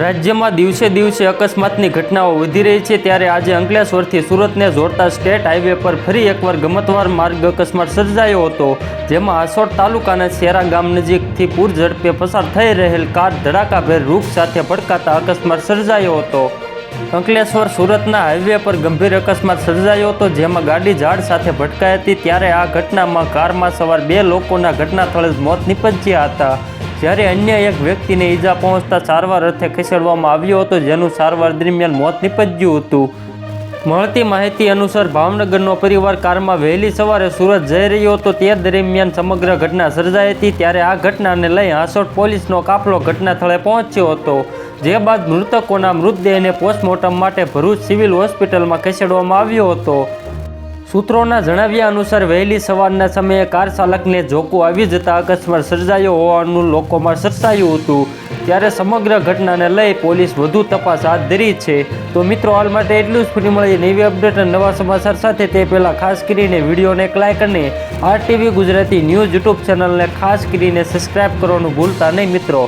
રાજ્યમાં દિવસે દિવસે અકસ્માતની ઘટનાઓ વધી રહી છે ત્યારે આજે અંકલેશ્વરથી સુરતને જોડતા સ્ટેટ હાઈવે પર ફરી એકવાર ગમતવાર માર્ગ અકસ્માત સર્જાયો હતો, જેમાં આસોડ તાલુકાના શેરા ગામ નજીકથી પૂર ઝડપે પસાર થઈ રહેલ કાર ધડાકાભેર વૃક્ષ સાથે ભડકાતા અકસ્માત સર્જાયો હતો. અંકલેશ્વર સુરતના હાઈવે પર ગંભીર અકસ્માત સર્જાયો હતો, જેમાં ગાડી ઝાડ સાથે ભટકાઈ હતી, ત્યારે આ ઘટનામાં કારમાં સવાર બે લોકોના ઘટના સ્થળે મોત નિપજ્યા હતા. જ્યારે અન્ય એક વ્યક્તિને ઈજા પહોંચતા સારવાર અર્થે ખસેડવામાં આવ્યો હતો, જેનું સારવાર દરમિયાન મોત નિપજ્યું હતું. મળતી માહિતી અનુસાર ભાવનગરનો પરિવાર કારમાં વહેલી સવારે સુરત જઈ રહ્યો હતો. તે દરમિયાન સમગ્ર ઘટના સર્જાઈ હતી, ત્યારે આ ઘટનાને લઈ હાંસોટ પોલીસનો કાફલો ઘટના સ્થળે પહોંચ્યો હતો. જે બાદ મૃતકોના મૃતદેહને પોસ્ટમોર્ટમ માટે ભરૂચ સિવિલ હોસ્પિટલમાં ખસેડવામાં આવ્યો હતો. સૂત્રોના જણાવ્યા અનુસાર, વહેલી સવારના સમયે કાર ચાલકને જોકું આવી જતા અકસ્માત સર્જાયો હોવાનું લોકોમાં સર્જાયું હતું. ત્યારે સમગ્ર ઘટનાને લઈ પોલીસ વધુ તપાસ હાથ ધરી છે. તો મિત્રો, હાલ માટે એટલું જ. ફરી મળીએ નવી અપડેટ અને નવા સમાચાર સાથે. તે પહેલાં ખાસ કરીને વિડીયોને એક લાઇક અને આરટીવી ગુજરાતી ન્યૂઝ યુટ્યુબ ચેનલને ખાસ કરીને સબસ્ક્રાઇબ કરવાનું ભૂલતા નહીં મિત્રો.